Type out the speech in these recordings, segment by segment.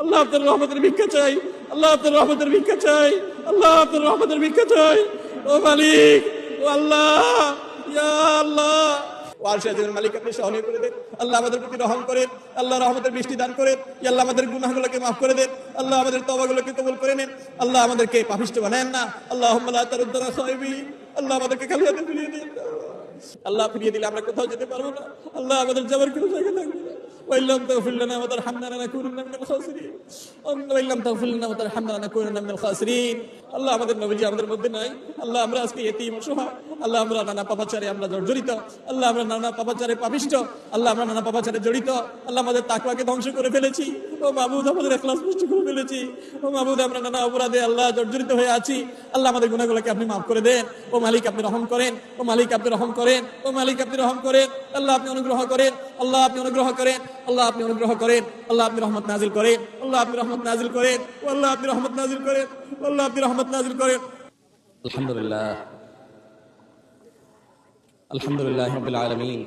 আল্লাহ আপনার রহমতের ভিক্ষা চাই, আল্লাহ আপনার রহমতের ভিক্ষা চাই, আল্লাহ আপনার রহমতের ভিক্ষা চাই। ও মালিক, ও আল্লাহ, ইয়া আল্লাহ। করে আমাদের রহমতের দান আল্লাহ আমাদের মাফ করে আল্লাহ আমাদের করে নেন, আল্লাহ আমাদেরকে না। আল্লাহ আল্লাহ দিলে আমরা কোথাও যেতে পারব না। আল্লাহ আমাদের যাবার কোনো জায়গা থাকবে না। وإن تغفر لنا وترحمنا لنكونن من الخاسرين وإن لم تغفر لنا وترحمنا لنكونن من الخاسرين আল্লাহ আমাদের নবীজি আমাদের মধ্যে নাই আল্লাহ আমরা আজকে এতিম অসহায় আল্লাহ আমরা নানা পাপাচারে আমরা জর্জরিত, আল্লাহ আমরা নানা পাপাচারে পাবিষ্ট আল্লাহ আমরা নানা পাপাচারে জড়িত, আল্লাহ আমাদের তাকওয়াকে ধ্বংস করে ফেলেছি, ও মাহবুদ আমাদের এখলাস পুষ্টি করে ফেলেছি, ও মাহবুদ আমরা নানা অপরাধে আল্লাহ জর্জরিত হয়ে আছি, আল্লাহ আমাদের গুণাগুলোকে আপনি মাফ করে দেন, ও মালিক আপনি রহম করেন, ও মালিক আপনি রহম করেন, ও মালিক আপনি রহম করেন, আল্লাহ আপনি অনুগ্রহ করেন, আল্লাহ আপনি অনুগ্রহ করেন, আল্লাহ আপনি অনুগ্রহ করেন, আল্লাহ আপনি রহমত নাজিল করেন, আল্লাহ আপনি রহমত নাজিল করেন আল্লাহ আপনি রহমত নাজিল করেন আল্লাহ আপনি রহমত নাজিল করেন। আলহামদুলিল্লাহ। الحمد لله رب العالمين.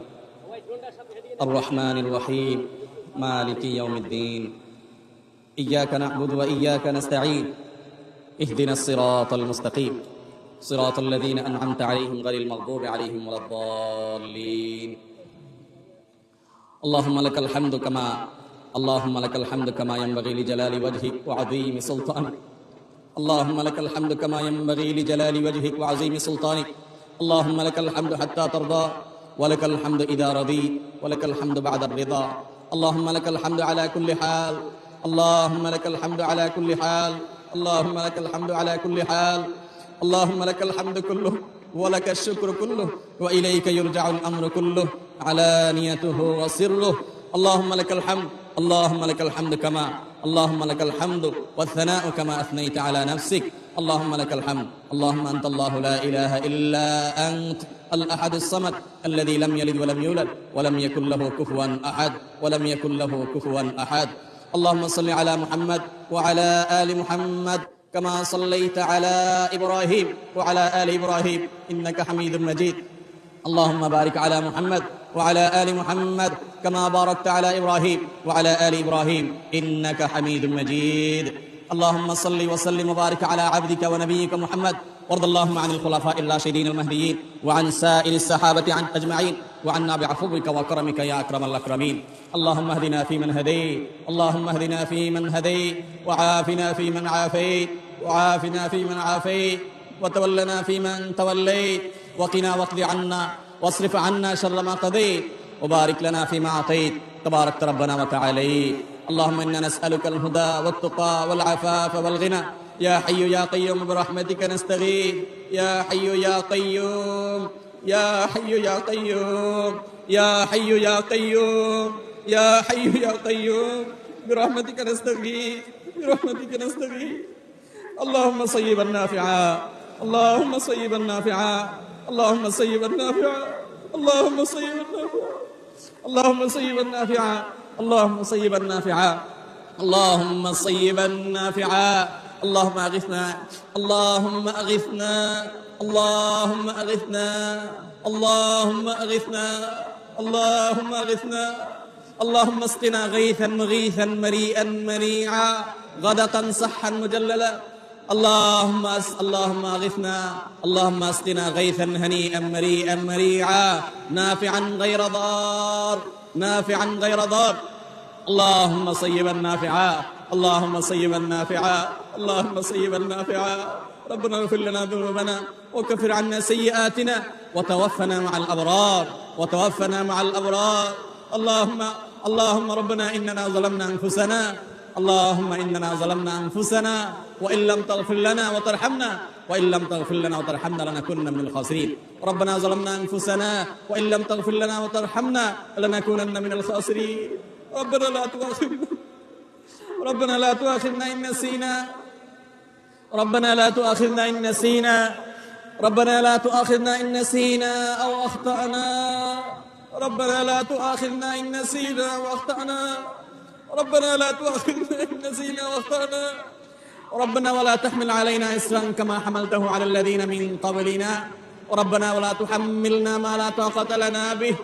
الرحمن الرحيم. مالك يوم الدين. إياك نعبد وإياك نستعين. اهدنا الصراط المستقيم. صراط الذين أنعمت عليهم غير المغضوب عليهم ولا الضالين. اللهم لك الحمد كما اللهم لك الحمد كما ينبغي لجلال وجهك وعظيم سلطانك. اللهم لك الحمد كما ينبغي لجلال وجهك وعظيم سلطانك. اللهم لك الحمد حتى ترضى ولك الحمد إذا رضيت ولك الحمد بعد الرضا. اللهم لك الحمد على كل حال اللهم لك الحمد على كل حال اللهم لك الحمد على كل حال. اللهم لك الحمد كله ولك الشكر كله وإليك يرجع الأمر كله علانيته وسره. اللهم لك الحمد اللهم لك الحمد كما اللهم لك الحمد والثناء كما أثنيت على نفسك. اللهم لك الحمد. اللهم أنت الله لا إله إلا أنت. الأحد الصمد الذي لم يلد ولم يولد ولم يكن له كفوا أحد ولم يكن له كفوا أحد. اللهم صل على محمد وعلى آل محمد كما صليت على إبراهيم وعلى آل إبراهيم إنك حميد مجيد. اللهم بارك على محمد وعلى آل محمد كما باركت على إبراهيم وعلى آل إبراهيم إنك حميد مجيد. اللهم صل وسلم وبارك على عبدك ونبيك محمد. وارض اللهم عن الخلفاء الراشدين المهديين وعن سائر الصحابة عن أجمعين وعنا بعفوك وكرمك يا أكرم الأكرمين. اللهم اهدنا فيمن هديت. اللهم اهدنا فيمن هديت. وعافنا فيمن عافيت. وعافنا فيمن عافيت. وتولنا فيمن توليت. وقنا واقض عنا واصرف عنا شر ما قضيت وبارك لنا فيما أعطيت. تباركت ربنا وتعاليت اللهم إنا نسألك الهدى والتقى والعفاف والغنى. يا حي يا قيوم برحمتك نستغيث. يا حي يا قيوم يا حي يا قيوم يا حي يا قيوم يا حي يا قيوم برحمتك نستغيث برحمتك نستغيث. اللهم صيبا نافعا اللهم صيبا نافعا. اللهم صيبا نافعا اللهم صيبا نافعا اللهم صيبا نافعا اللهم صيبا نافعا اللهم صيبا نافعا اللهم أغثنا. اللهم أغثنا. اللهم أغثنا. اللهم أغثنا. اللهم أغثنا. اللهم اسقنا غيثا مغيثا مريئا منيعا غدقا صحا مجللا. اللهم أس... اللهم أغثنا. اللهم أسقنا غيثا هنيئا مريئا مريعا. نافعا غير ضار. نافعا غير ضار. اللهم صيبا نافعا. اللهم صيبا نافعا. اللهم صيبا نافعا. ربنا اغفر لنا ذنوبنا وكفر عنا سيئاتنا. وتوفنا مع الأبرار. وتوفنا مع الأبرار. اللهم اللهم ربنا إننا ظلمنا أنفسنا. اللهم إننا ظلمنا أنفسنا وإن لم تغفر لنا وترحمنا وإن لم تغفر لنا وترحمنا لنكونن من الخاسرين. ربنا ظلمنا أنفسنا وإن لم تغفر لنا وترحمنا لنكونن من الخاسرين. ربنا لا تؤاخذنا. ربنا لا تؤاخذنا إن نسينا. ربنا لا تؤاخذنا إن نسينا. ربنا لا تؤاخذنا إن نسينا أو أخطأنا. ربنا لا تؤاخذنا إن نسينا واخطانا ربنا لا تؤاخذنا إن نسينا وأخطأنا. ربنا ولا تحمل علينا إسرا كما حملته على الذين من قبلنا. ربنا ولا تحملنا ما لا طاقة لنا به.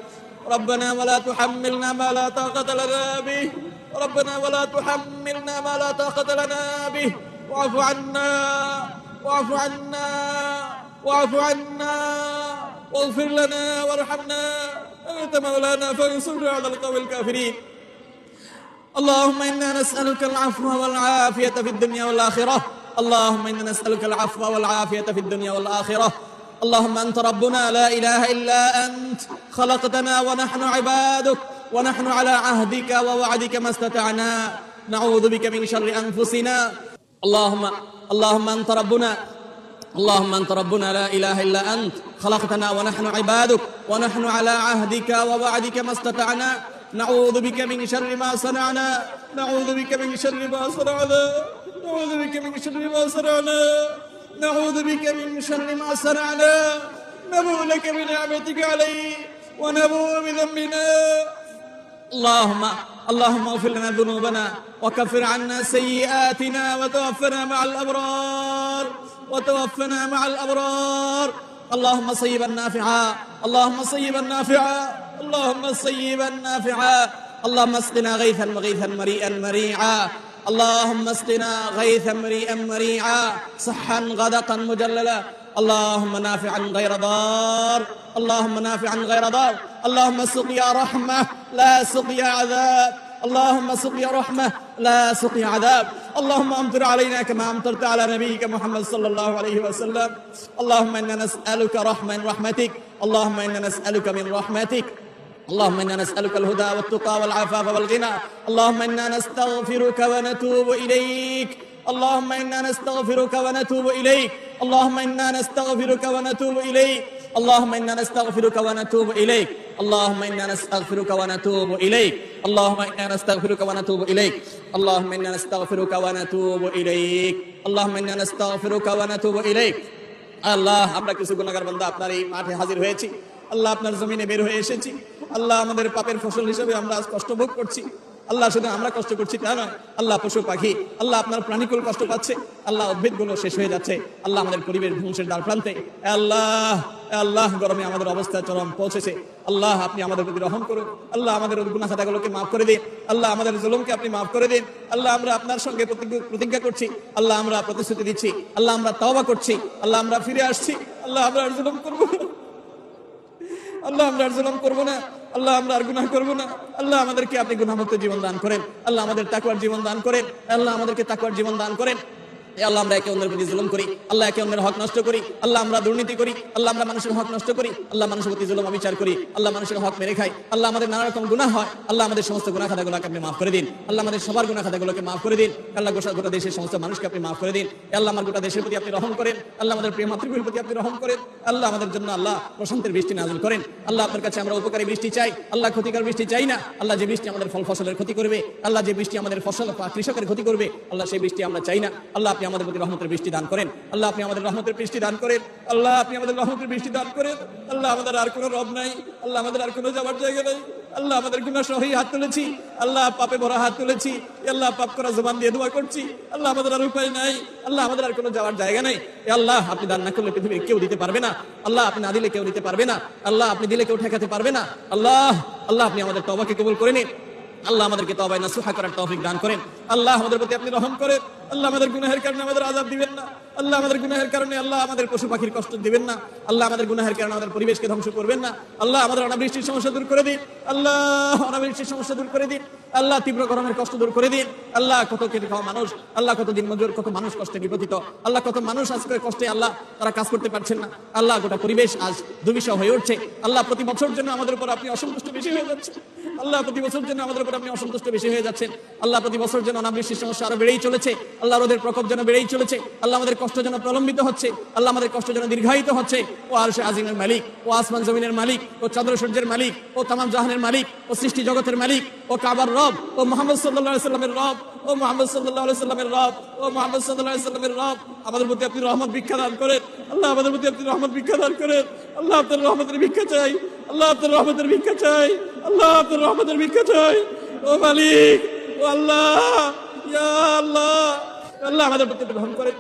ربنا ولا تحملنا ما لا طاقة لنا به. ربنا ولا تحملنا ما لا طاقة لنا به. واعف عنا واعف عنا واعف عنا. واغفر لنا وارحمنا. أنت مولانا فانصرنا على القوم الكافرين. اللهم إنا نسألك العفو والعافية في الدنيا والآخرة. اللهم إنا نسألك العفو والعافية في الدنيا والآخرة. اللهم أنت ربنا لا إله إلا أنت. خلقتنا ونحن عبادك. ونحن على عهدك ووعدك ما استطعنا. نعوذ بك من شر أنفسنا. اللهم اللهم أنت ربنا. اللهم أنت ربنا لا إله إلا أنت. خلقتنا ونحن عبادك. ونحن على عهدك ووعدك ما استطعنا. نعوذ بك من شر ما صنعنا. نعوذ بك من شر ما صنعنا. نعوذ بك من شر ما صنعنا. نعوذ بك من شر ما صنعنا. نبوء لك بنعمتك علي ونبوء بذنبنا. اللهم اللهم اغفر لنا ذنوبنا وكفر عنا سيئاتنا وتوفنا مع الأبرار. وتوفنا مع الأبرار. اللهم صيبا نافعا. اللهم صيبا نافعا. اللهم صيبا نافعا. اللهم اسقنا غيثا مغيثا مريئا مريعا. اللهم اسقنا غيثا مريئا مريعا. صحا غدقا مجللا. اللهم نافعا غير ضار. اللهم نافعا غير ضار. اللهم سقيا رحمة لا سقيا عذاب. اللهم سقيا رحمة لا سقيا عذاب. اللهم امطر علينا كما امطرت على نبيك محمد صلى الله عليه وسلم. اللهم إنا نسألك رحمة من رحمتك. اللهم إنا نسألك من رحمتك. اللهم انا نسالك الهدى والتقى والعفاف والغنى اللهم انا نستغفرك ونتوب اليك اللهم انا نستغفرك ونتوب اليك اللهم انا نستغفرك ونتوب اليك اللهم انا نستغفرك ونتوب اليك اللهم انا نستغفرك ونتوب اليك اللهم انا نستغفرك ونتوب اليك اللهم انا نستغفرك ونتوب اليك اللهم انا نستغفرك ونتوب اليك আল্লাহ আমরা কিছু গুণাগার বান্দা আপনার এই মাঠে হাজির হয়েছি আল্লাহ আপনার জমিনে বের হয়ে এসেছি আল্লাহ আমাদের পাপের ফসল হিসেবে আমরা কষ্ট ভোগ করছি। আল্লাহ শুধু আমরা কষ্ট করছি তা নয়, আল্লাহ পশু পাখি, আল্লাহ আপনার প্রাণীকুল কষ্ট পাচ্ছে, আল্লাহ উদ্ভিদগুলো শেষ হয়ে যাচ্ছে, আল্লাহ আমাদের পরিবেশ ধ্বংসের দ্বার প্রান্তে। আল্লাহ আল্লাহ, গরমে আমাদের অবস্থা চরম পৌঁছেছে। আল্লাহ, আপনি আমাদের প্রতি রহম করুন। আল্লাহ আমাদের গুণা খাতাগুলোকে মাফ করে দিন। আল্লাহ আমাদের জুলুমকে আপনি মাফ করে দিন। আল্লাহ আমরা আপনার সঙ্গে প্রতিজ্ঞ- করছি। আল্লাহ আমরা প্রতিশ্রুতি দিচ্ছি। আল্লাহ আমরা তওবা করছি। আল্লাহ আমরা ফিরে আসছি। আল্লাহ আমরা জুলুম করব। আল্লাহ আমরা আর জুলাম করব না, আল্লাহ আমরা আর গুনাহ করব না। আল্লাহ আমাদেরকে আপনি গুনামুক্ত জীবন দান করেন, আল্লাহ আমাদের তাকওয়ার জীবন দান করেন, আল্লাহ আমাদেরকে তাকওয়ার জীবন দান করেন। আল্লাহ আমরা একে অন্যের প্রতি জুলুম করি, আল্লাহ একে অন্যের হক নষ্ট করি, আল্লাহ আমরা দুর্নীতি করি, আল্লাহ আমরা মানুষের হক নষ্ট করি, আল্লাহ মানুষের প্রতি জুলুম অবিচার করি, আল্লাহ মানুষের হক মেরে খাই, আল্লাহ আমাদের নানা রকম গুনাহ হয়, আল্লাহ আমাদের সমস্ত গুনাহ খাতাগুলোকে আপনি মাফ করে দিন, আল্লাহ আমাদের সবার গুনাহ খাতাগুলোকে মাফ করে দিন, আল্লাহ গোটা গোটা দেশের সমস্ত মানুষকে আপনি মাফ করে দিন আল্লাহ আমার গোটা দেশের প্রতি আপনি রহম করেন, আল্লাহ আমাদের প্রিয় মাতৃভূমির প্রতি আপনি রহম করেন, আল্লাহ আমাদের জন্য আল্লাহ প্রশান্তের বৃষ্টি নাজিল করেন, আল্লাহ আপনার কাছে আমরা উপকারী বৃষ্টি চাই, আল্লাহ ক্ষতিকর বৃষ্টি চাই না, আল্লাহ যে বৃষ্টি আমাদের ফল ফসলের ক্ষতি করবে, আল্লাহ যে বৃষ্টি আমাদের ফসল কৃষকের ক্ষতি করবে, আল্লাহ সেই বৃষ্টি আমরা চাই না, আল্লাহ আপনি আমাদের প্রতি রহমতের বৃষ্টি দান করেন। আল্লাহ, আপনি আমাদের রহমতের বৃষ্টি দান করেন। আল্লাহ, আপনি আমাদের রহমতের বৃষ্টি দান করেন। আল্লাহ, আমাদের আর কোনো রব নাই। আল্লাহ, আমাদের আর কোনো যাওয়ার জায়গা নাই। আল্লাহ, আমাদের গুনাহ সহি হাত তুলেছি। আল্লাহ, পাপে ভরা হাত তুলেছি। আল্লাহ, পাপ করা জবান দিয়ে দোয়া করছি। আল্লাহ, আমাদের আর উপায় নাই। আল্লাহ, আমাদের আর কোনো যাওয়ার জায়গা নাই। আল্লাহ, আপনি দান না করলে পৃথিবীর কেউ দিতে পারবে না। আল্লাহ, আপনি না দিলে কেউ দিতে পারবে না। আল্লাহ, আপনি দিলে কেউ ঠেকাতে পারবে না। আল্লাহ আল্লাহ, আপনি আমাদের তবাকে কবুল করে নিন। আল্লাহ আমাদেরকে তবায় নাসুহা করার তৌফিক দান করেন। আল্লাহ আমাদের প্রতি আপনি রহম করেন। আল্লাহ আমাদের গুনাহের কারণে আমাদের আজাদ দিবেন না। আল্লাহ আমাদের গুনাহের কারণে আল্লাহ আমাদের পশু পাখির কষ্ট দিবেন না। আল্লাহ আমাদের গুনাহের কারণে আমাদের পরিবেশকে ধ্বংস করবেন না। আল্লাহ আমাদের অনাবৃষ্টির সমস্যা দূর করে দিন। আল্লাহ অনাবৃষ্টির সমস্যা দূর করে দিন। আল্লাহ তীব্র গরমের কষ্ট দূর করে দিন। আল্লাহ কত কেটে খাওয়া মানুষ, আল্লাহ কত দিন মজুর, কত মানুষ কষ্টে নিপতিত আল্লাহ কত মানুষ আজকে কষ্টে আল্লাহ, তারা কাজ করতে পারছেন না। আল্লাহ গোটা পরিবেশ আজ দুবিষহ হয়ে উঠছে। আল্লাহ প্রতি বছর জন্য আমাদের উপর আপনি অসন্তুষ্ট বেশি হয়ে যাচ্ছে আল্লাহ প্রতি বছর জন্য আমাদের উপর আপনি অসন্তুষ্ট বেশি হয়ে যাচ্ছেন। আল্লাহ প্রতি বছর যেন অনাবৃষ্টির সমস্যা আরও বেড়েই চলেছে। আল্লাহ রোদের প্রকোপ যেন বেড়েই চলেছে। আল্লাহ আমাদের কষ্ট যেন প্রলম্বিত হচ্ছে। আল্লাহ আমাদের কষ্ট যেন দীর্ঘায়িত হচ্ছে। ও আরশে আজিমের মালিক, ও আসমান জমিনের মালিক, ও চন্দ্র সূর্যের মালিক, ও তামাম জাহানের মালিক, ও সৃষ্টি জগতের মালিক, ও কাবার রব, ও মোহাম্মদ সাল্লাহ সাল্লামের রব, ও মোহাম্মদ সাল্লাহ সাল্লামের রব, ও মোহাম্মদ সাল্লাহ সাল্লামের রব, আমাদের প্রতি আপনি রহমত ভিক্ষা দান করেন। আল্লাহ আমাদের প্রতি আপনি রহমত ভিক্ষা দান করেন। আল্লাহ আপনার রহমতের ভিক্ষা চাই। আল্লাহ আপনার রহমতের ভিক্ষা চাই। আল্লাহ আপনার রহমতের ভিক্ষা চাই। ও মালিক, ও আল্লাহ আল্লাহ। আল্লাহ আমাদের প্রতি রহম করেন।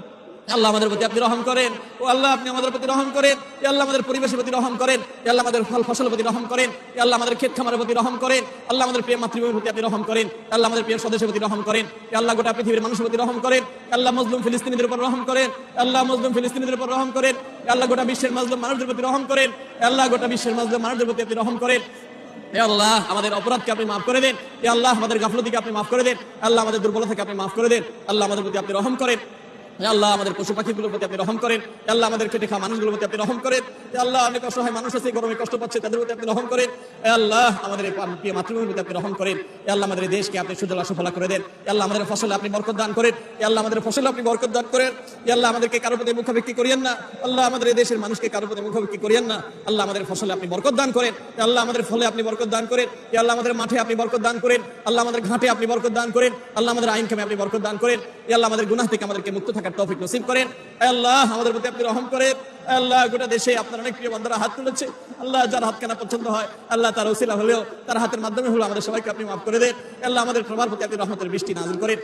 আল্লাহ আমাদের প্রতি আপনি রহম করেন ও আল্লাহ আপনি আমাদের প্রতি রহম করেন আল্লাহ আমাদের পরিবেশের প্রতি রহম করেন আল্লাহ আমাদের ফল ফসলের প্রতি রহম করেন আল্লাহ আমাদের ক্ষেত খামারের প্রতি রহম করেন আল্লাহ আমাদের প্রিয় মাতৃভূমির প্রতি আপনি রহম করেন আল্লাহ আমাদের প্রিয় স্বদেশের প্রতি রহম করেন আল্লাহ গোটা পৃথিবীর মানুষের প্রতি রহম করেন আল্লাহ মুসলিম ফিলিস্তিনিদের উপর রহম করেন আল্লাহ মজলুম ফিলিস্তিনিদের উপর রহম করেন আল্লাহ গোটা বিশ্বের মাজলুম মানুষদের প্রতি রহম করেন আল্লাহ গোটা বিশ্বের মাজলুম মানুষদের প্রতি আপনি রহম করেন এ আল্লাহ আমাদের অপরাধকে আপনি মাফ করে দেন এ আল্লাহ আমাদের গাফলতিকে আপনি মাফ করে দেন আল্লাহ আমাদের দুর্বলতাকে আপনি মাফ করে দেন আল্লাহ আমাদের প্রতি আপনি রহম করেন আল্লাহ আমাদের পশু পাখিগুলোর প্রতি আপনি রহম করেন আল্লাহ আমাদের খেটে খাওয়া মানুষগুলোর প্রতি আপনি রহম করেন আল্লাহ অনেক অসহায় মানুষ আছে গরমে কষ্ট পাচ্ছে তাদের প্রতি আপনি রহম করেন আল্লাহ আমাদের প্রিয় মাতৃভূমির প্রতি আপনি রহম করেন আল্লাহ আমাদের দেশকে আপনি সুজলা সুফলা করে দেন আল্লাহ আমাদের ফসলে আপনি বরকত দান করেন আল্লাহ আমাদের ফসলে আপনি বরকত দান করেন আল্লাহ আমাদেরকে কারোর প্রতি মুখাভিক্ষি করিয়েন না আল্লাহ আমাদের দেশের মানুষকে কারোর প্রতি মুখাভিক্ষি করিয়েন না আল্লাহ আমাদের ফসলে আপনি বরকত দান করেন আল্লাহ আমাদের ফলে আপনি বরকত দান করেন আল্লাহ আমাদের মাঠে আপনি বরকত দান করেন আল্লাহ আমাদের ঘাটে আপনি বরকত দান করেন আল্লাহ আমাদের আইন কামে আপনি বরকত দান করেন আল্লাহ আমাদের গুনাহ থেকে আমাদেরকে মুক্ত থাকার তৌফিক নসিব করেন। আল্লাহ আমাদের প্রতি আপনি রহম করেন হে আল্লাহ গোটা দেশে আপনার অনেক প্রিয় বান্দারা হাত তুলেছে। আল্লাহ যার হাত কেনা পছন্দ হয়, আল্লাহ তার ওসিলা হলেও তার হাতের মাধ্যমে হলো আমাদের সবাইকে আপনি মাফ করে দেন। আল্লাহ আমাদের সবার প্রতি আপনি রহমতের বৃষ্টি নাজিল করেন।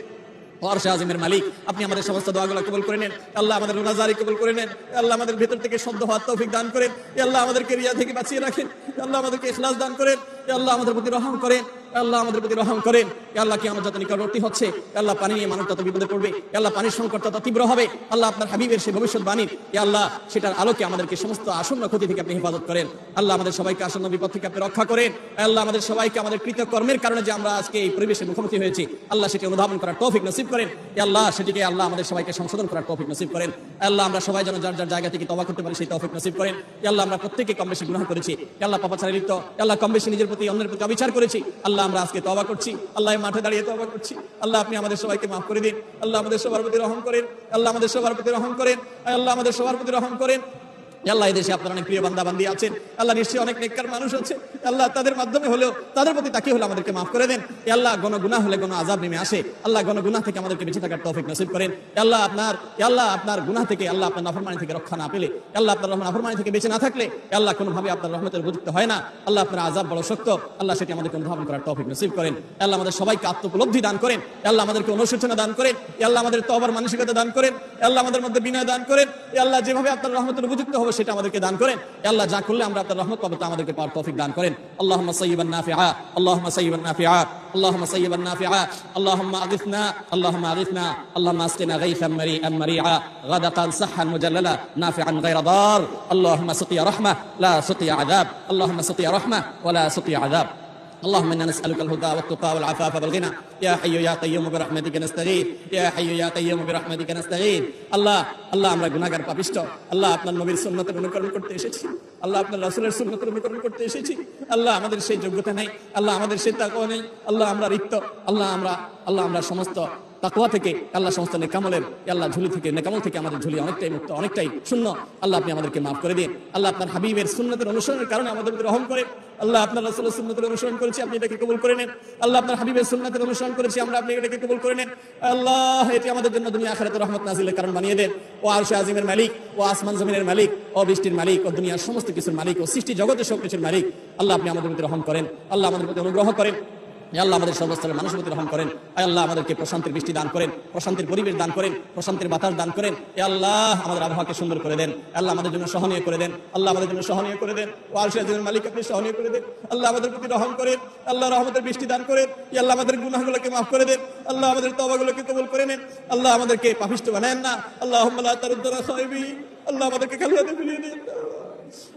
ওয়ারশে আজিমের মালিক, আপনি আমাদের সমস্ত দোয়াগুলো কবুল করে নেন। আল্লাহ আমাদের রোনাজারি কবুল করে নেন। আল্লাহ আমাদের ভেতর থেকে শব্দ হওয়ার তৌফিক দান করেন। আল্লাহ আমাদেরকে রিয়া থেকে বাঁচিয়ে রাখেন। আল্লাহ আমাদেরকে ইখলাস দান করেন। আল্লাহ আমাদের প্রতি রহম করেন। আল্লাহ আমাদের প্রতি রহম করেন আল্লাহ কি আমার যত নিকটবর্তী হচ্ছে আল্লাহ পানি নিয়ে মানুষ তত বিপদে পড়বে আল্লাহ পানির সংকট তত তীব্র হবে আল্লাহ আপনার হাবিবের সে ভবিষ্যৎবাণী এ আল্লাহ সেটার আলোকে আমাদেরকে সমস্ত আসন্ন ক্ষতি থেকে আপনি হেফাজত করেন আল্লাহ আমাদের সবাইকে আসন্ন বিপদ থেকে আপনি রক্ষা করেন আল্লাহ আমাদের সবাইকে আমাদের কৃতকর্মের কারণে যে আমরা আজকে এই পরিবেশের মুখোমুখি হয়েছি আল্লাহ সেটি অনুধাবন করার তৌফিক নসিব করেন আল্লাহ সেটিকে আল্লাহ আমাদের সবাইকে সংশোধন করার তৌফিক নসিব করেন আল্লাহ আমরা সবাই যেন যার যার জায়গা থেকে তবা করতে পারি সেই তৌফিক নসিব করেন আল্লাহ আমরা প্রত্যেকে কম বেশি গুনাহ করেছি আল্লাহ পাপা ছাড়া লিপ্ত আল্লাহ কম বেশি নিজের প্রতি অন্যের প্রতি অবিচার করেছি আল্লাহ আমরা আজকে তবা করছি। আল্লাহ মাঠে দাঁড়িয়ে তবা করছি। আল্লাহ, আপনি আমাদের সবাইকে মাফ করে দিন। আল্লাহ আমাদের সবার প্রতি রহম করেন। আল্লাহ আমাদের সবার প্রতি রহম করেন। আল্লাহ আমাদের সবার প্রতি রহম করেন। আল্লাহ এদেশে দেশে আপনার অনেক প্রিয় বান্দা বান্দি আছেন। আল্লাহ নিশ্চয়ই অনেক নেককার মানুষ আছে আল্লাহ তাদের মাধ্যমে হলেও তাদের প্রতি তাকিয়ে হলে আমাদেরকে মাফ করে দেন আল্লাহ গণ গুনাহ হলে গণ আজাব নেমে আসে আল্লাহ গণ গুনাহ থেকে আমাদেরকে বেঁচে থাকার তৌফিক নসিব করেন আল্লাহ আপনার আল্লাহ আপনার গুনাহ থেকে আল্লাহ আপনার নাফরমানি থেকে রক্ষা না পেলে আল্লাহ আপনার রহমান নাফরমানি থেকে বেঁচে না থাকলে আল্লাহ কোনোভাবে আপনার রহমতের উপযুক্ত হয় না আল্লাহ আপনার আজাব বড় শক্ত আল্লাহ সেটি আমাদেরকে অনুধাবন করার তৌফিক নসিব করেন আল্লাহ আমাদের সবাইকে আত্মোপলব্ধি দান করেন আল্লাহ আমাদেরকে অনুশোচনা দান করেন আল্লাহ আমাদের তবার মানসিকতা দান করেন আল্লাহ আমাদের মধ্যে বিনয় দান করেন আল্লাহ যেভাবে আপনার রহমতের উপযুক্ত হবে সেটা আমাদেরকে দান করেন আল্লাহ যা করলে আমরা আপনার রহমত পাবো তা আমাদেরকে পাওয়ার তৌফিক দান করেন العلم اللهم صيبا نافعا اللهم صيبا نافعا اللهم صيبا نافعا اللهم أغثنا اللهم أغثنا اللهم أسقنا غيثا مريئا مريعا غدقا صحا مجللا نافعا غير ضار اللهم سقي رحمة لا سقي عذاب اللهم سقي رحمة ولا سقي عذاب. اللهم انا نسالك الهدى والتقى والعفاف والغنى يا حي يا قيوم برحمتك نستغيث يا حي يا قيوم برحمتك نستغيث আল্লাহ আল্লাহ আমরা গুনাহগার পাপিষ্ট আল্লাহ আপনার নবীর সুন্নতের অনুকরণ করতে এসেছি আল্লাহ আপনার রাসূলের সুন্নতের অনুকরণ করতে এসেছি আল্লাহ আমাদের সেই যোগ্যতা নেই আল্লাহ আমাদের সেই তাকওয়া নেই আল্লাহ আমরা রিক্ত আল্লাহ আমরা আল্লাহ আমরা সমস্ত তাকওয়া থেকে আল্লাহ সমস্ত নেকামলের আল্লাহ ঝুলি থেকে, নেকামল থেকে আমাদের ঝুলি অনেকটাই মুক্ত, অনেকটাই শূন্য। আল্লাহ আপনি আমাদেরকে মাফ করে দিন। আল্লাহ আপনার হাবিবের সুন্নতের অনুসরণের কারণে আমাদের রহম করে। আল্লাহ আপনার রাসূলের সুন্নতের অনুসরণ করেছি, আপনি এটাকে কবুল করে নেন। আল্লাহ আপনার হাবিবের সুন্নতের অনুসরণ করেছি, আমরা আপনি এটাকে কবুল করে নেন। আল্লাহ, এটি আমাদের জন্য দুনিয়া আখিরাতে রহমত নাজিলের কারণ বানিয়ে দেন। ও আরশে আজিমের মালিক, ও আসমান জমিনের মালিক, ও বৃষ্টির মালিক, ও দুনিয়ার সমস্ত কিছুর মালিক, ও সৃষ্টি জগতের সব কিছুর মালিক। আল্লাহ আপনি আমাদের প্রতি রহম করেন। আল্লাহ আমাদের প্রতি অনুগ্রহ করেন। আল্লাহ আমাদের সর্বস্তরের মানুষের প্রতি রহম করেন আয় আল্লাহ আমাদেরকে প্রশান্তির বৃষ্টি দান করেন প্রশান্তির পরিবেশ দান করেন প্রশান্তির বাতাস দান করেন এ আল্লাহ আমাদের আবহাওয়াকে সুন্দর করে দেন আল্লাহ আমাদের জন্য সহনীয় করে দেন আল্লাহ আমাদের জন্য সহনীয় করে দেন ও আলসিয়াজের মালিক আপনি সহনীয় করে দেন আল্লাহ আমাদের প্রতি রহম করেন আল্লাহ রহমতের বৃষ্টি দান করেন এ আল্লাহ আমাদের গুনাহগুলোকে মাফ করে দেন আল্লাহ আমাদের তবাগুলোকে কবুল করে নেন আল্লাহ আমাদেরকে পাপিষ্ট বানায়েন না আল্লাহ তারুদ্দারা সাহেবি আল্লাহ আমাদেরকে খালি হাতে ফিরিয়ে দিন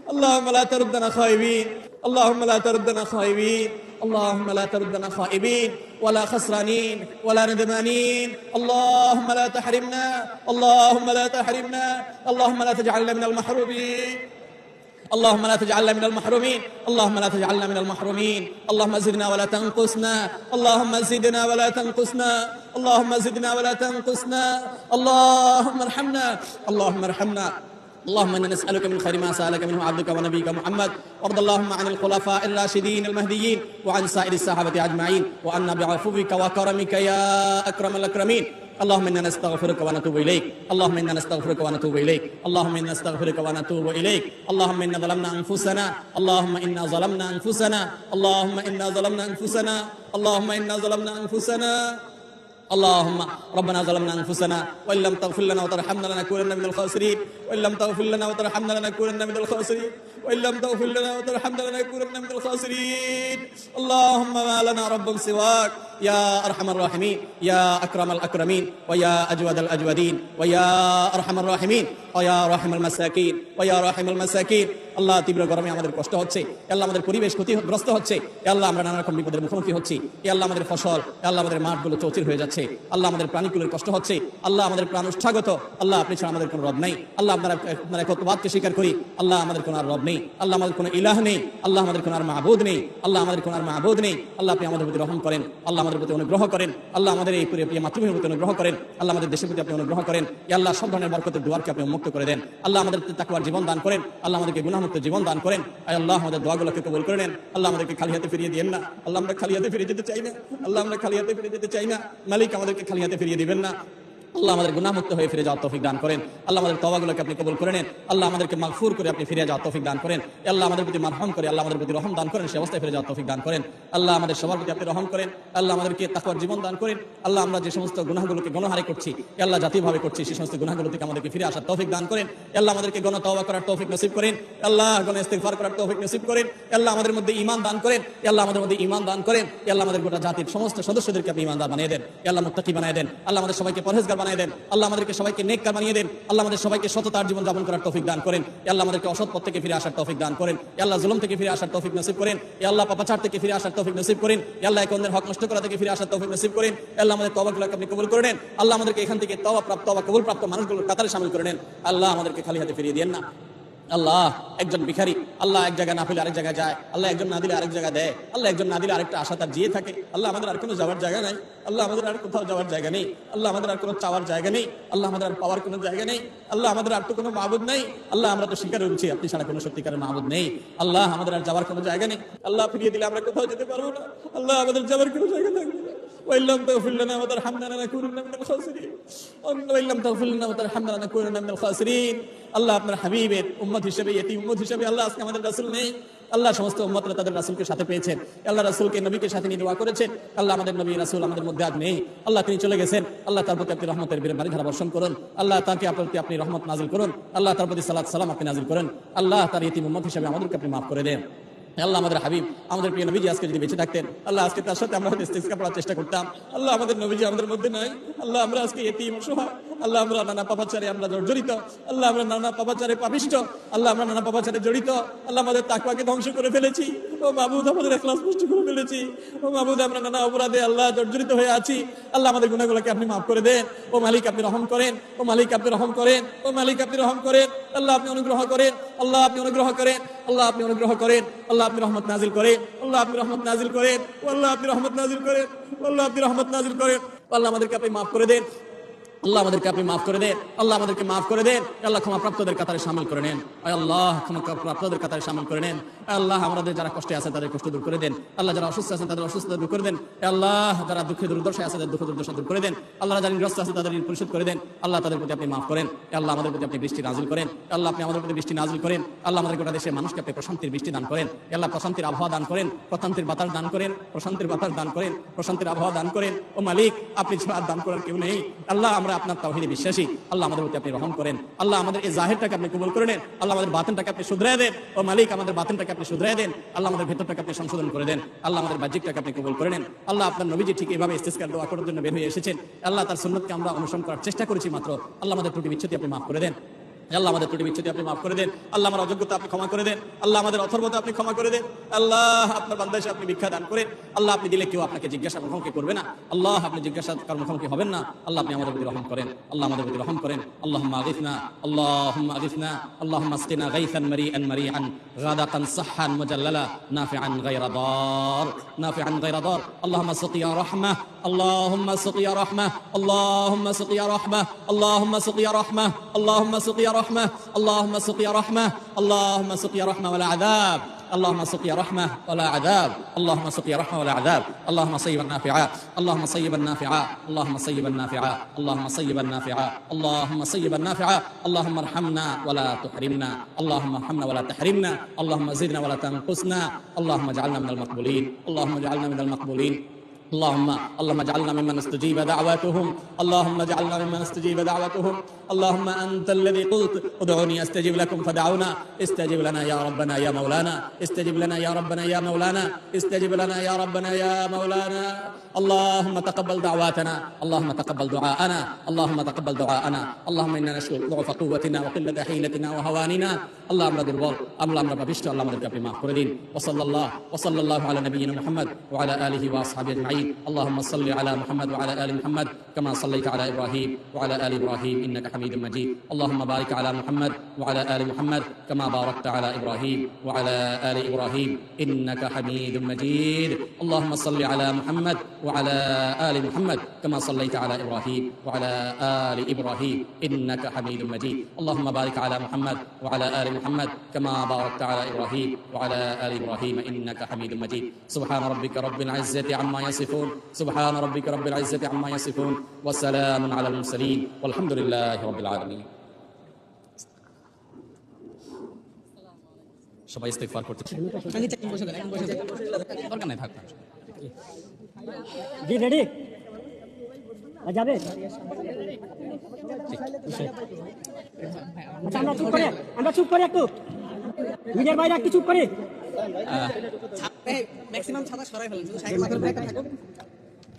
اللهم لا تردنا خائبين اللهم لا تردنا خائبين اللهم لا تردنا خائبين ولا خسرانين ولا ندمانين. اللهم لا تحرمنا. اللهم لا تحرمنا. اللهم لا تجعلنا من المحرومين. اللهم لا تجعلنا من المحرومين. اللهم لا تجعلنا من المحرومين. اللهم زدنا ولا تنقصنا. اللهم زدنا ولا تنقصنا. اللهم زدنا ولا تنقصنا. اللهم ارحمنا. اللهم ارحمنا. اللهم إنا نسألك من خير ما سألك منه عبدك ونبيك محمد. وارض اللهم عن الخلفاء الراشدين المهديين وعن سائر الصحابة أجمعين. وعنا بعفوك وكرمك يا أكرم الأكرمين. اللهم إنا نستغفرك ونتوب إليك. اللهم إنا نستغفرك ونتوب إليك. اللهم إنا نستغفرك ونتوب إليك. اللهم إنا ظلمنا أنفسنا. اللهم إنا ظلمنا أنفسنا. اللهم إنا ظلمنا أنفسنا. اللهم إنا ظلمنا أنفسنا. اللهم ربنا ظلمنا أنفسنا وإن لم تغفر لنا وترحمنا لنكونن من الخاسرين. وإن لم تغفر لنا وترحمنا لنكونن من الخاسرين. وإن لم تغفر لنا وترحمنا لنكونن من الخاسرين. اللهم ما لنا رب سواك. يا ارحم الراحمين يا اكرم الاكرمين ويا اجود الاجودين ويا ارحم الراحمين ويا راحم المساكين ويا راحم المساكين আল্লাহ তীব্র গরমে আমাদের কষ্ট হচ্ছে এ আল্লাহ আমাদের পরিবেশ ক্ষতিগ্রস্ত হচ্ছে এ আল্লাহ আমরা নানা রকম বিপদের মুখোমুখি হচ্ছি এ আল্লাহ আমাদের ফসল এ আল্লাহ আমাদের মাঠগুলো চৌচির হয়ে যাচ্ছে আল্লাহ আমাদের প্রাণীকুলের কষ্ট হচ্ছে আল্লাহ আমাদের প্রাণ উৎসাগত আল্লাহ আপনি ছাড়া আমাদের কোনো রব নেই আল্লাহ আপনারা আপনার একত্রবাদকে স্বীকার করি আল্লাহ আমাদের কোনো আর রব নেই আল্লাহ আমাদের কোনো ইলাহ নেই আল্লাহ আমাদের কোনো আর মাহবুদ নেই আল্লাহ আমাদের কোনো আর মাহবুদ নেই আল্লাহ আপনি আমাদের প্রতি রহম করেন আল্লাহ আমাদের প্রতি অনুগ্রহ করেন। আল্লাহ আমাদের এই পুরে প্রিয় মাতৃভূমির প্রতি অনুগ্রহ করেন। আল্লাহ আমাদের দেশের প্রতি আপনি অনুগ্রহ করেন। আল্লাহ সব ধরনের বরকতের দুয়ারকে আপনি মুক্ত করে দেন। আল্লাহ আমাদের তাকুয়ার জীবন দান করেন। আল্লাহ আমাদেরকে গুণামুক্ত জীবন দান করেন। আল্লাহ, আমাদের দোয়াগুলোকে কবুল করে নেন। আল্লাহ আমাদেরকে খালি হাতে ফিরিয়ে দিয়েন না। আল্লাহ আমরা খালি হাতে ফিরে যেতে চাই না। আল্লাহ আমরা খালি হাতে ফিরিয়ে দিতে চাই না। মালিক আমাদেরকে খালি হাতে ফিরিয়ে দিবেন না। আল্লাহ আমাদের গুনাহমুক্ত হয়ে ফিরে যাওয়ার তৌফিক দান করেন। আল্লাহ আমাদের তবাগুলোকে আপনি কবুল করে নেন। আল্লাহ আমাদেরকে মাগফুর করে আপনি ফিরে যাওয়ার তৌফিক দান করেন। আল্লাহ আমাদের প্রতি মারহাম করে, আল্লাহ আমাদের প্রতি রহম দান করেন, সে অবস্থায় ফিরে যাওয়ার তৌফিক দান করেন। আল্লাহ আমাদের সবার প্রতি আপনি রহম করেন। আল্লাহ আমাদেরকে তাকওয়ার জীবন দান করেন। আল্লাহ আমরা যে সমস্ত গুনাহগুলোকে গণহারে করছি আল্লাহ জাতীয়ভাবে করছি সেই সমস্ত গুনাহগুলো থেকে আমাদেরকে ফিরে আসার তৌফিক দান করেন। আল্লাহ আমাদেরকে গণ তওবা করার তৌফিক নসিব করেন। আল্লাহ গণ ইস্তিগফার করার তৌফিক নসিব করেন। আল্লাহ আমাদের মধ্যে ঈমান দান করেন। আল্লাহ আমাদের মধ্যে ঈমান দান করেন। আল্লাহ আমাদের গোটা জাতির সমস্ত সদস্যদেরকে আপনি ঈমানদার বানিয়ে দেন। আল্লাহ মুত্তাকি বানিয়ে দেন। আল্লাহ আমাদের সবাইকে পরহেজগার বানিয়ে দেন। আল্লাহ আমাদেরকে সবাইকে নেককার বানিয়ে দেন। আল্লাহ আমাদের সবাইকে সততার জীবন যাপন করার তৌফিক দান করেন। আল্লাহ আমাদেরকে অসৎ পথ থেকে ফিরে আসার তৌফিক দান করেন। আল্লাহ জুলুম থেকে ফিরে আসার তৌফিক নসিব করেন। আল্লাহ পাপাচার থেকে ফিরে আসার তৌফিক নসিব করেন। আল্লাহ এক অন্যের হক নষ্ট করা থেকে ফিরে আসার তৌফিক নসিব করেন। আল্লাহ আমাদের তবাগুলোকে আপনি কবুল করেন আল্লাহ আমাদেরকে এখান থেকে তবা প্রাপ্ত বা কবুল প্রাপ্ত মানুষগুলোর কাতারে সামিল করে নেন। আল্লাহ আমাদেরকে খালি হাতে ফিরিয়ে দেন না। আল্লাহ একজন ভিখারি, আল্লাহ এক জায়গায় না পেলে আরেক জায়গায় যায়, আল্লাহ একজন না দিলে আরেক জায়গায় দেয়, আল্লাহ একজন না দিলে আরেকটা আশা তার জিয়ে থাকে, আল্লাহ আমাদের আর কোনো যাওয়ার জায়গা নাই, আল্লাহ আমাদের আর কোথাও যাওয়ার জায়গা নেই, আল্লাহ আমাদের আর কোনো চাওয়ার জায়গা নেই, আল্লাহ আমাদের আর পাওয়ার কোনো জায়গা নেই, আল্লাহ আমাদের আর তো কোনো মাহবুদ নেই, আল্লাহ আমরা তো স্বীকার করছি আপনি ছাড়া কোনো সত্যিকারের মাহবুদ নেই, আল্লাহ আমাদের আর যাওয়ার কোনো জায়গা নেই, আল্লাহ ফিরিয়ে দিলে আমরা কোথাও যেতে পারব না, আল্লাহ আমাদের যাওয়ার কোনো জায়গা থাকবে না। وإن لم تغفر لنا وترحمنا لنكونن من الخاسرين وإن لم تغفر لنا وترحمنا لنكونن من الخاسرين আল্লাহ আপনার হাবিবের উম্মত হিসেবে এটি উম্মত হিসেবে আল্লাহ আজকে আমাদের রাসূল নেই আল্লাহ সমস্ত উম্মতরা তাদের রাসূলকে সাথে পেয়েছেন আল্লাহ রাসূলকে নবীকে সাথে নিয়ে দোয়া করেছেন আল্লাহ আমাদের নবী রাসূল আমাদের মধ্যে আজ নেই আল্লাহ তিনি চলে গেছেন আল্লাহ তার প্রতি আপনি রহমতের বীর বাড়ি ধারা বর্ষণ করুন আল্লাহ তাকে আপনার প্রতি আপনি রহমত নাজিল করুন আল্লাহ তার প্রতি সালাত সালাম আপনি নাজিল করুন আল্লাহ তার ইতিম উম্মত হিসেবে আমাদেরকে আপনি মাফ করে দেন আল্লাহ আমাদের হাবিব, আমাদের প্রিয় নবীজি আজকে যদি বেঁচে থাকতেন, আল্লাহ আজকে তার সাথে আমরা ইস্তেকা পড়ার চেষ্টা করতাম। আল্লাহ আমাদের নবীজি আমাদের মধ্যে নাই। আল্লাহ আমরা আজকে এতিম, অসহায়। আল্লাহ আমরা নানা পাপাচারে আমরা জড়িত আল্লাহ আমরা নানা পাপাচারে পাপিষ্ট। আল্লাহ আমরা নানা পাপাচারে জড়িত। আল্লাহ আমাদের তাকওয়াকে ধ্বংস করে ফেলেছি। ও মাহবুদ আমাদের এখলাস নষ্ট করে ফেলেছি। ও মাহবুদ আমরা নানা অপরাধে আল্লাহ জর্জরিত হয়ে আছি। আল্লাহ আমাদের গুণাগুলোকে আপনি মাফ করে দেন। ও মালিক, আপনি রহম করেন। ও মালিক, আপনি রহম করেন। ও মালিক, আপনি রহম করেন। আল্লাহ, আপনি অনুগ্রহ করেন। আল্লাহ, আপনি অনুগ্রহ করেন। আল্লাহ, আপনি অনুগ্রহ করেন। আল্লাহ, আপনি রহমত নাজিল করেন। আল্লাহ, আপনি রহমত নাজিল করেন। আল্লাহ, আপনি রহমত নাজিল করেন। আল্লাহ, আপনি রহমত নাজিল করেন। আল্লাহ, আমাদেরকে আপনি মাফ করে দেন। আল্লাহ আমাদেরকে আপনি মাফ করে দেন। আল্লাহ আমাদেরকে মাফ করে দেন। আল্লাহ ক্ষমা প্রাপ্তদের কাতারে সামিল করে নেন। আল্লাহ ক্ষমা প্রাপ্তদের কাতারে সামিল করে নেন। আল্লাহ আমাদের যারা কষ্টে আছে তাদের কষ্ট দূর করে দেন। আল্লাহ যারা অসুস্থ আছেন তাদের অসুস্থতা দূর করে দেন। আল্লাহ যারা দুঃখে দুর্দশায় আছে তাদের দুঃখ দুর্দশা দূর করে দেন। আল্লাহ যারা ঋণগ্রস্ত আছে তাদের পরিশোধ করে দেন। আল্লাহ তাদের প্রতি আপনি মাফ করেন। আল্লাহ আমাদের প্রতি আপনি বৃষ্টি নাজিল করেন। আল্লাহ আপনি আমাদের প্রতি বৃষ্টি নাজিল করেন। আল্লাহ আমাদের গোটা দেশের মানুষকে আপনি প্রশান্তির বৃষ্টি দান করেন। আল্লাহ প্রশান্তির আবহাওয়া দান করেন। প্রশান্তির বাতাস দান করেন। প্রশান্তির বাতাস দান করেন। প্রশান্তির আবহাওয়া দান করেন। ও মালিক, আপনি ছাড়া দান করার কেউ নেই। আল্লাহ আমরা আপনার তাহিদে বিশ্বাসী। আল্লাহ আমাদের প্রতি আপনি রহম করেন। আল্লাহ আমাদের এই জাহেরটাকে আপনি কবুল করে নেন। আল্লাহ আমাদের বাতিনটাকে আপনি শুধরে দেন। ও মালিক, আমাদের বাতিনটাকে আপনি শুধরে দেন। আল্লাহ আমাদের ভেতরটাকে আপনি সংশোধন করে দেন। আল্লাহ আমাদের বাহ্যিকটাকে আপনি কবুল করে নেন। আল্লাহ আপনার নবীজি ঠিক এভাবে ইস্তেস্কার, দোয়া করার জন্য বের হয়ে এসেছেন। আল্লাহ তার সুন্নতকে আমরা অনুসরণ করার চেষ্টা করেছি মাত্র। আল্লাহ আমাদের ত্রুটি বিচ্ছুতি আপনি মাফ করে দেন। আল্লাহ আমাদের ত্রুটি বিচ্ছুতি আপনি মাফ করে দেন আল্লাহ আমার অযোগ্যতা আপনি ক্ষমা করে দেন আল্লাহ আমাদের অথর্বতা আপনি ক্ষমা করে দেন আল্লাহ আপনার বান্দাসে আপনি ভিক্ষা দান করেন আল্লাহ আপনি দিলে কেউ আপনাকে জিজ্ঞাসা মুখোমুখি করবে না আল্লাহ আপনি জিজ্ঞাসা করার মুখোমুখি হবেন না আল্লাহ আপনি আমাদের প্রতি রহম করেন আল্লাহ আমাদের প্রতি রহম করেন আল্লাহ আগিফনা আল্লাহ আগিফনা আল্লাহ আসকিনা গাইসান মারিআন মারিআন غادقا صحا مجللا نافعا غير ضار نافعا غير ضار اللهم سقيا رحمه اللهم سقيا رحمه اللهم سقيا رحمه اللهم سقيا رحمه اللهم سقيا رحمة. اللهم سقيا رحمة. اللهم سقيا رحمة ولا عذاب. اللهم سقيا رحمة ولا عذاب. اللهم سقيا رحمة ولا عذاب. اللهم صيبا نافعا. اللهم صيبا نافعا. اللهم صيبا نافعا. اللهم صيبا نافعا. اللهم صيبا نافعا. اللهم ارحمنا ولا تحرمنا. اللهم ارحمنا ولا تحرمنا. اللهم زدنا ولا تنقصنا. اللهم اجعلنا من المقبولين. اللهم اجعلنا من المقبولين. اللهم اللهم اجعلنا ممن استجيب دعواتهم اللهم اجعلنا ممن استجيب دعوتهم. اللهم انت الذي قلت ادعوني استجب لكم فدعونا. استجب لنا يا ربنا يا مولانا. استجب لنا يا ربنا يا مولانا. استجب لنا يا ربنا يا مولانا. اللهم تقبل دعواتنا اللهم تقبل دعاءنا اللهم تقبل دعاءنا اللهم انا نشكو ضعف قوتنا وقله حيلتنا وهواننا اللهم দুর্বল আল্লাহ আমরা পাপিষ্ট আল্লাহ আমাদেরকে আপনি মাফ করে দিন ওসল্লাহ ওসল্লাহ আলা নবীনা মুহাম্মদ وعلى آله وأصحابه أجمعين اللهم صل على محمد وعلى آل محمد كما صليت على إبراهيم وعلى آل إبراهيم إنك حميد مجيد اللهم بارك على محمد وعلى آل محمد كما باركت على إبراهيم وعلى آل إبراهيم إنك حميد مجيد اللهم صل على محمد وعلى آل محمد كما صليت على إبراهيم وعلى آل إبراهيم إنك حميد مجيد اللهم بارك على محمد وعلى آل محمد كما باركت على إبراهيم وعلى آل إبراهيم إنك حميد مجيد سبحان ربك رب العزة عما يصفون سبحان ربك رب العزة عما يصفون وسلام على المرسلين والحمد لله رب العالمين সবাই ইস্তেগফার করতে দরকার নাই থাক থাক। জি রেডি যাবে আমরা চুপ করে আমরা চুপ করে একটু নিজের বাইরে একটু চুপ করে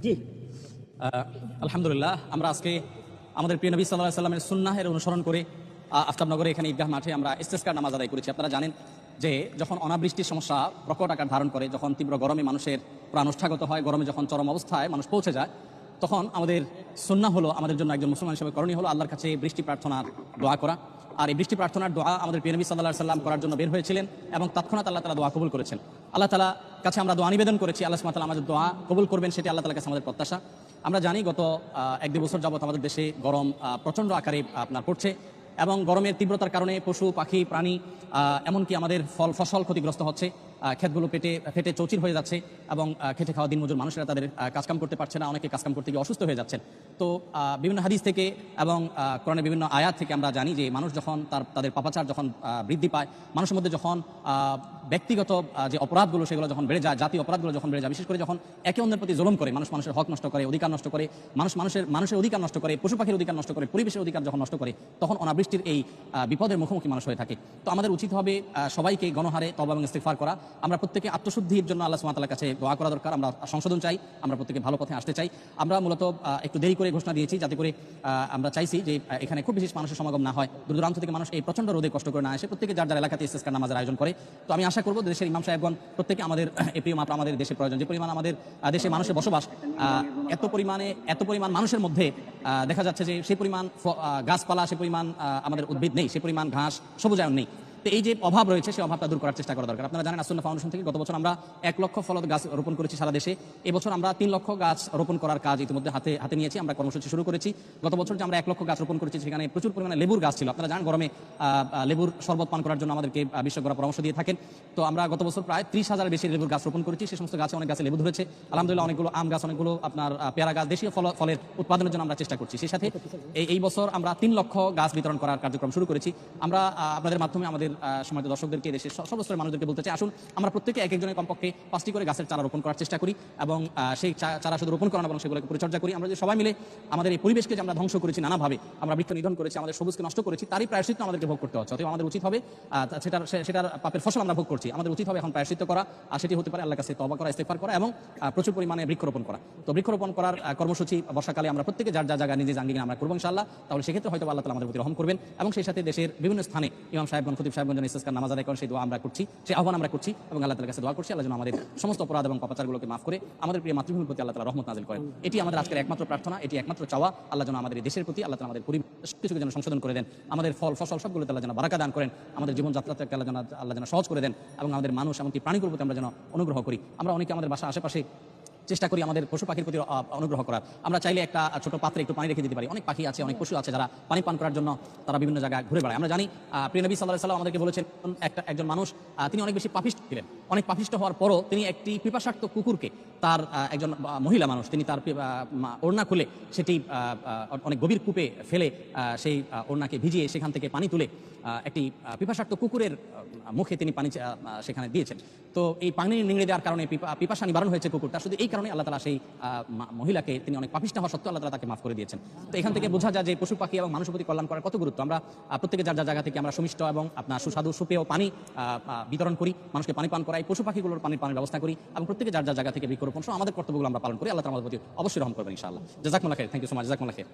জি আলহামদুলিল্লাহ, আমরা আজকে আমাদের প্রিয় নবী সাল্লাহ সাল্লামের সুন্নাহের অনুসরণ করে আফতাবনগরে এখানে ঈদগাহ মাঠে আমরা ইস্তেস্কার নামাজ আদায় করেছি। আপনারা জানেন যে যখন অনাবৃষ্টির সমস্যা প্রকট আকার ধারণ করে, যখন তীব্র গরমে মানুষের প্রাণষ্ঠাগত হয়, গরমে যখন চরম অবস্থায় মানুষ পৌঁছে যায়, তখন আমাদের সুন্না হলো আমাদের জন্য একজন মুসলমান হিসেবে করণীয় হলো আল্লাহর কাছে বৃষ্টি প্রার্থনার দোয়া করা। আর এই বৃষ্টি প্রার্থনার দোয়া আমাদের প্রিয় সাল্লাহ সাল্লাম করার জন্য বের হয়েছিলেন এবং তৎক্ষণাৎ আল্লাহ তালা দোয়া কবুল করেছেন। আল্লাহ তালা কাছে আমরা দোয়া নিবেদন করেছি, আল্লাহ সুমাতাল আমাদের দোয়া কবুল করবেন, সেটি আল্লাহ তালার কাছে আমাদের প্রত্যাশা। আমরা জানি গত এক দু বছর যাবত আমাদের দেশে গরম প্রচণ্ড আকারে আপনার পড়ছে। এবং গরমের তীব্রতার কারণে পশু পাখি প্রাণী এমনকি আমাদের ফল ফসল ক্ষতিগ্রস্ত হচ্ছে। ক্ষেতগুলো পেটে, ফেটে চৌচির হয়ে যাচ্ছে এবং খেটে খাওয়া দিনমজুর মানুষেরা তাদের কাজকাম করতে পারছে না, অনেকে কাজকাম করতে গিয়ে অসুস্থ হয়ে যাচ্ছেন। তো বিভিন্ন হাদিস থেকে এবং কোরআনের বিভিন্ন আয়াত থেকে আমরা জানি যে মানুষ যখন তার, তাদের পাপাচার যখন বৃদ্ধি পায়, মানুষের মধ্যে যখন ব্যক্তিগত যে অপরাধগুলো সেগুলো যখন বেড়ে যায়, জাতীয় অপরাধগুলো যখন বেড়ে যায়, বিশেষ করে যখন একে অন্যের প্রতি জুলুম করে, মানুষ মানুষের হক নষ্ট করে, অধিকার নষ্ট করে, মানুষ মানুষের মানুষের অধিকার নষ্ট করে, পশু পাখির অধিকার নষ্ট করে, পরিবেশের অধিকার যখন নষ্ট করে, তখন অনাবৃষ্টির এই বিপদের মুখোমুখি মানুষ হয়ে থাকে। তো আমাদের উচিত হবে সবাইকে গণহারে তবা এবং ইস্তেফার করা আমরা প্রত্যেকে আত্মশুদ্ধির জন্য আল্লাহ সুমাতার কাছে দোয়া করা দরকার। আমরা সংশোধন চাই, আমরা প্রত্যেকে ভালো পথে আসতে চাই। আমরা মূলত একটু দেরি করে ঘোষণা দিয়েছি যাতে করে আমরা চাইছি যে এখানে খুব বিশেষ মানুষের সমাগম না হয়। দূর দূরান্ত থেকে মানুষ এই প্রচণ্ড রোদে কষ্ট করে না আসে। প্রত্যেকে যার যার এলাকাতে ইস্তেস্কার নামাজের আয়োজন করে। তো আমি আশা করব দেশের ইমাম সাহেবগণ, প্রত্যেকে আমাদের এই প্রিয় মাত্রা আমাদের দেশের প্রয়োজন। যে পরিমাণ আমাদের দেশে মানুষের বসবাস এত পরিমাণে, এত পরিমাণ মানুষের মধ্যে দেখা যাচ্ছে যে সেই পরিমাণ গাছপালা, সে পরিমাণ আমাদের উদ্ভিদ নেই, সে পরিমাণ ঘাস, সবুজায়ন নেই। তো এই যে অভাব রয়েছে, সেই অভাবটা দূর করার চেষ্টা করা দরকার। আপনারা জানেন আসন্ন ফাউন্ডেশন থেকে গত বছর আমরা এক লক্ষ ফলদ গাছ রোপণ করেছি সারা দেশে। এবছর আমরা তিন লক্ষ গাছ রোপণ করার কাজ ইতিমধ্যে হাতে হাতে নিয়েছি, আমরা কর্মসূচি শুরু করেছি। গত বছর যে আমরা এক লক্ষ গাছ রোপণ করেছি, সেখানে প্রচুর পরিমাণে লেবুর গাছ ছিল। আপনারা জানেন, গরমে লেবুর শরবত পান করার জন্য আমাদেরকে বিশেষজ্ঞরা পরামর্শ দিয়ে থাকেন। তো আমরা গত বছর প্রায় ত্রিশ হাজারের বেশি লেবুর গাছ রোপণ করেছি। সেই সমস্ত গাছে অনেক গাছে লেবু ধরেছে। আলহামদুলিল্লাহ, অনেকগুলো আম গাছ, অনেকগুলো আপনার পেয়ারা গাছ, দেশীয় ফল, ফলের উৎপাদনের জন্য আমরা চেষ্টা করছি। সেই সাথে এই বছর আমরা তিন লক্ষ গাছ বিতরণ করার কার্যক্রম শুরু করেছি। আমরা আপনাদের মাধ্যমে আমাদের আহ, সমাজের দর্শকদেরকে দেশের সর্বস্তরের মানুষদেরকে বলতে চাই আসুন আমরা প্রত্যেকে এক একজনের কমপক্ষে পাঁচটি করে গাছের চারা রোপণ করার চেষ্টা করি এবং সেই চারা শুধু রোপণ করা না, এবং সেগুলোকে পরিচর্যা করি। আমরা যে সবাই মিলে আমাদের এই পরিবেশকে যে আমরা ধ্বংস করেছি নানাভাবে আমরা বৃক্ষ নিধন করেছি আমাদের সবুজকে নষ্ট করেছি তারই প্রায়শ্চিত্ত আমাদেরকে ভোগ করতে হচ্ছে। অতএব আমাদের উচিত হবে সেটার সেটার পাপের ফসল আমরা ভোগ করছি। আমাদের উচিত হবে এখন প্রায়শ্চিত্ত করা আর সেটি হতে পারে আল্লাহ কাছে তবা করা ইস্তেফার করা এবং প্রচুর পরিমাণে বৃক্ষরোপণ করা। তো বৃক্ষরোপণ করার কর্মসূচি বর্ষাকালে আমরা প্রত্যেকে যার যা জায়গা নিজে জাঙ্গিয়ে আমরা করব ইনশাআল্লাহ। তাহলে সেক্ষেত্রে হয়তো আল্লাহ তালা আমাদের প্রতি রহম করবেন এবং সেই সাথে দেশের বিভিন্ন স্থানে ইমাম সাহেবগণ খতিব সাহেবগঞ্জ যেন ইসলাম নামাজ আদায় করেন, সেই দোয়া আমরা করছি, সেই আহ্বান আমরা করছি এবং আল্লাহ তালার কাছে দোয়া করছি, আল্লাহ আমাদের সমস্ত অপরাধ এবং পাপাচারগুলোকে মাফ করে আমাদের প্রিয় মাতৃভূমির প্রতি আল্লাহ তালা রহমত নাজিল করেন। এটি আমাদের আজকের একমাত্র প্রার্থনা, এটি একমাত্র চাওয়া, আল্লাহ যেন আমাদের দেশের প্রতি, আল্লাহ আমাদের পরিবেশ কিছুকে যেন সংশোধন করে দেন, আমাদের ফল, ফসল সবগুলোতে আল্লাহ যেন বারাকা দান করেন, আমাদের জীবনযাত্রাকে আল্লাহ যেন আল্লাহ যেন সহজ করে দেন এবং আমাদের মানুষ এমনকি প্রাণীগুলোর প্রতি আমরা যেন অনুগ্রহ করি। আমরা অনেকে আমাদের বাসা আশেপাশে চেষ্টা করি আমাদের পশু পাখির প্রতি অনুগ্রহ করার। আমরা চাইলে একটা ছোট পাত্রে একটু পানি রেখে দিতে পারি। অনেক পাখি আছে অনেক পশু আছে যারা পানি পান করার জন্য তারা বিভিন্ন জায়গায় ঘুরে বেড়ায়। আমরা জানি আহ, প্রিয় নবী সাল্লাহ সাল্লাম আমাদেরকে বলেছেন একটা একজন মানুষ তিনি অনেক বেশি পাপিষ্ট ছিলেন। অনেক পাপিষ্ট হওয়ার পরও তিনি একটি পিপাসার্থ কুকুরকে তার একজন মহিলা মানুষ, তিনি তার ওড়না খুলে সেটি অনেক গভীর কূপে ফেলে সেই ওড়নাকে ভিজিয়ে সেখান থেকে পানি তুলে একটি পিপাসার্থ কুকুরের মুখে তিনি পানি সেখানে দিয়েছেন। তো এই পানি নিংড়ে দেওয়ার কারণে পিপা- পিপাসা নিবারণ হয়েছে কুকুরটা। শুধু এই কারণে আল্লাহ তালা সেই মহিলাকে তিনি অনেক পাপিষ্ট হওয়া সত্ত্বেও আল্লাহ তালা তাকে মাফ করে দিয়েছেন। তো এখান থেকে বোঝা যায় যে পশু পাখি এবং মানুষের প্রতি কল্যাণ করার কত গুরুত্ব। আমরা প্রত্যেকে যার যার জায়গা থেকে আমরা সুমিষ্ট এবং আপনার সুস্বাদু সুপেয় পানি বিতরণ করি, মানুষকে পানি পান করাই, পশু পাখিগুলোর পানির পানির ব্যবস্থা করি এবং প্রত্যেকে যার যার জায়গা থেকে বৃক্ষরোপণ সহ আমাদের কর্তব্যগুলো আমরা পালন করি, আল্লাহ আমাদের প্রতি অবশ্যই রহম করবেন ইনশাআল্লাহ জাজাকমুল্লাহ খের থ্যাংক ইউ সো মাচ জাজাকমুল্লাহ খের.